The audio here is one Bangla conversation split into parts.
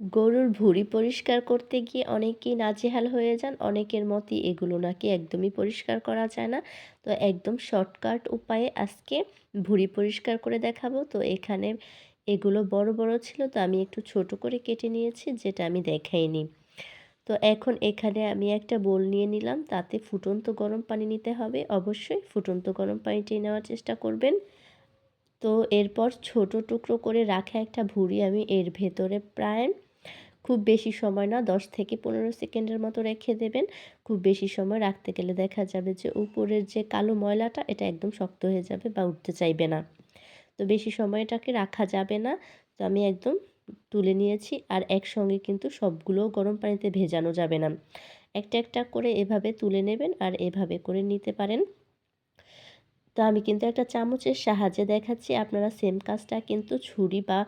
গরুর ভুঁড়ি পরিষ্কার করতে গিয়ে অনেকেই নাজেহাল হয়ে যান, অনেকের মতই এগুলো নাকি একদমই পরিষ্কার করা যায় না। তো একদম শর্টকাট উপায়ে আজকে ভুঁড়ি পরিষ্কার করে দেখাবো। তো এখানে এগুলো বড় বড় ছিল, তো আমি একটু ছোট করে কেটে নিয়েছি, যেটা আমি দেখাইনি। তো এখন এখানে আমি একটা বোল নিয়ে নিলাম, তাতে ফুটন্ত গরম পানি নিতে হবে। অবশ্যই ফুটন্ত গরম পানিটাই নেওয়ার চেষ্টা করবেন। তো এরপর ছোট টুকরো করে রাখা একটা ভুঁড়ি আমি এর ভেতরে প্রায় খুব বেশি সময় না, দশ থেকে পনেরো সেকেন্ডের মতো রেখে দেবেন। খুব বেশি সময় রাখতে গেলে দেখা যাবে যে উপরের যে কালো ময়লাটা, এটা একদম শক্ত হয়ে যাবে বা উঠতে চাইবে না। তো বেশি সময়টাকে রাখা যাবে না। তো আমি একদম তুলে নিয়েছি আর একসঙ্গে কিন্তু সবগুলো গরম পানিতে ভেজানো যাবে না। একটা একটা করে এভাবে তুলে নেবেন আর এভাবে করে নিতে পারেন। তো আমি কিন্তু একটা চামচের সাহায্যে দেখাচ্ছি। আপনারা সেম কাজটা কিন্তু ছুরি বা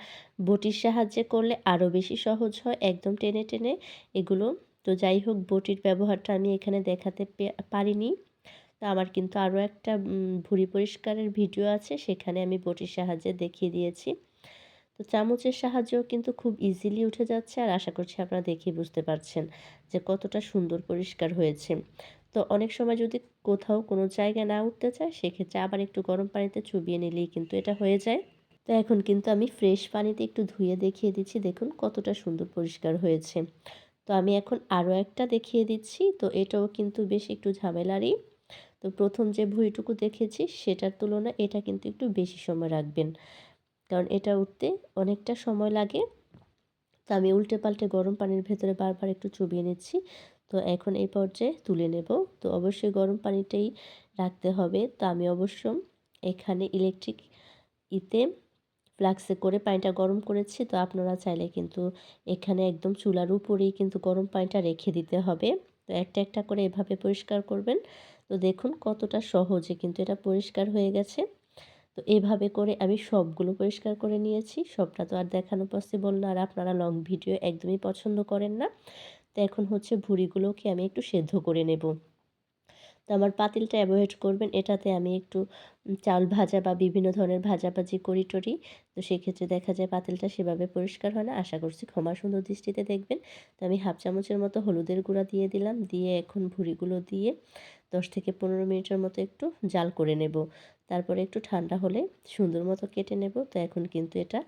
বটির সাহায্যে করলে আরও বেশি সহজ হয়, একদম টেনে টেনে এগুলো। তো যাই হোক, বটির ব্যবহারটা আমি এখানে দেখাতে পারিনি। তো আমার কিন্তু আরও একটা ভুঁড়ি পরিষ্কারের ভিডিও আছে, সেখানে আমি বটির সাহায্যে দেখিয়ে দিয়েছি। তো চামচের সাহায্যেও কিন্তু খুব ইজিলি উঠে যাচ্ছে আর আশা করছি আপনারা দেখেই বুঝতে পারছেন যে কতটা সুন্দর পরিষ্কার হয়েছে। তো অনেক সময় যদি কোথাও কোনো জায়গায় না উঠতে চায়, সেক্ষেত্রে আবার একটু গরম পানিতে চুবিয়ে নিলেই কিন্তু এটা হয়ে যায়। তো এখন কিন্তু আমি ফ্রেশ পানিতে একটু ধুয়ে দেখিয়ে দিচ্ছি। দেখুন কতটা সুন্দর পরিষ্কার হয়েছে। তো আমি এখন আরও একটা দেখিয়ে দিচ্ছি। তো এটাও কিন্তু বেশ একটু ঝামেলারই। তো প্রথম যে ভুঁড়িটুকু দেখেছি, সেটার তুলনায় এটা কিন্তু একটু বেশি সময় রাখবেন। কারণ এটা উঠতে অনেকটা সময় লাগে। তো আমি উল্টে পাল্টে গরম পানির ভেতরে বারবার একটু চুবিয়ে নিচ্ছি। তো এখন এই পর্যায়ে তুলে নেব। তো অবশ্যই গরম পানিটাই রাখতে হবে। তো আমি অবশ্য এখানে ইলেকট্রিক ইতে ফ্লাক্সে করে পানিটা গরম করেছি। তো আপনারা চাইলে কিন্তু এখানে একদম চুলার উপরেই কিন্তু গরম পানিটা রেখে দিতে হবে। তো একটা একটা করে এভাবে পরিষ্কার করবেন। তো দেখুন কতটা সহজে কিন্তু এটা পরিষ্কার হয়ে গেছে। তো এভাবে করে আমি সবগুলো পরিষ্কার করে নিয়েছি। সবটা তো আর দেখানো পসিবল না আর আপনারা লং ভিডিও একদমই পছন্দ করেন না। তো এখন হচ্ছে ভুড়িগুলোকে আমি একটু সেদ্ধ করে নেব। তো আমার পাতিলটা অ্যাভয়েড করবেন, এটাতে আমি একটু চাল ভাজা বা বিভিন্ন ধরনের ভাজাভাজি করি টরি। তো সেক্ষেত্রে দেখা যায় পাতিলটা সেভাবে পরিষ্কার হয় না। আশা করছি ক্ষমা সুন্দর দৃষ্টিতে দেখবেন। তো আমি হাফ চামচের মতো হলুদের গুঁড়া দিয়ে দিলাম। দিয়ে এখন ভুড়িগুলো দিয়ে দশ থেকে পনেরো মিনিটের মতো একটু জাল করে নেব। তারপরে একটু ঠান্ডা হলে সুন্দর মতো কেটে নেব। তো এখন কিন্তু এটা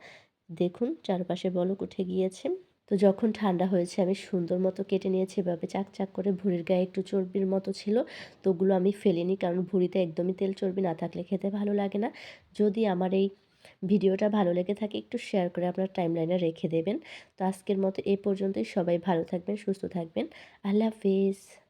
দেখুন চারপাশে বলক উঠে গিয়েছে। তো যখন ঠান্ডা হয়েছে আমি সুন্দর মতো কেটে নিয়েছি। এভাবে চাক চাক করে ভুঁড়ির গায়ে একটু চর্বির মতো ছিল। তো ওগুলো আমি ফেলিনি কারণ ভুঁড়িতে একদমই তেল চর্বি না থাকলে খেতে ভালো লাগে না। যদি আমার এই ভিডিওটা ভালো লেগে থাকে একটু শেয়ার করে আপনার টাইমলাইনে রেখে দেবেন। তো আজকের মতো এ পর্যন্তই। সবাই ভালো থাকবেন, সুস্থ থাকবেন। আল্লাহ হাফিজ।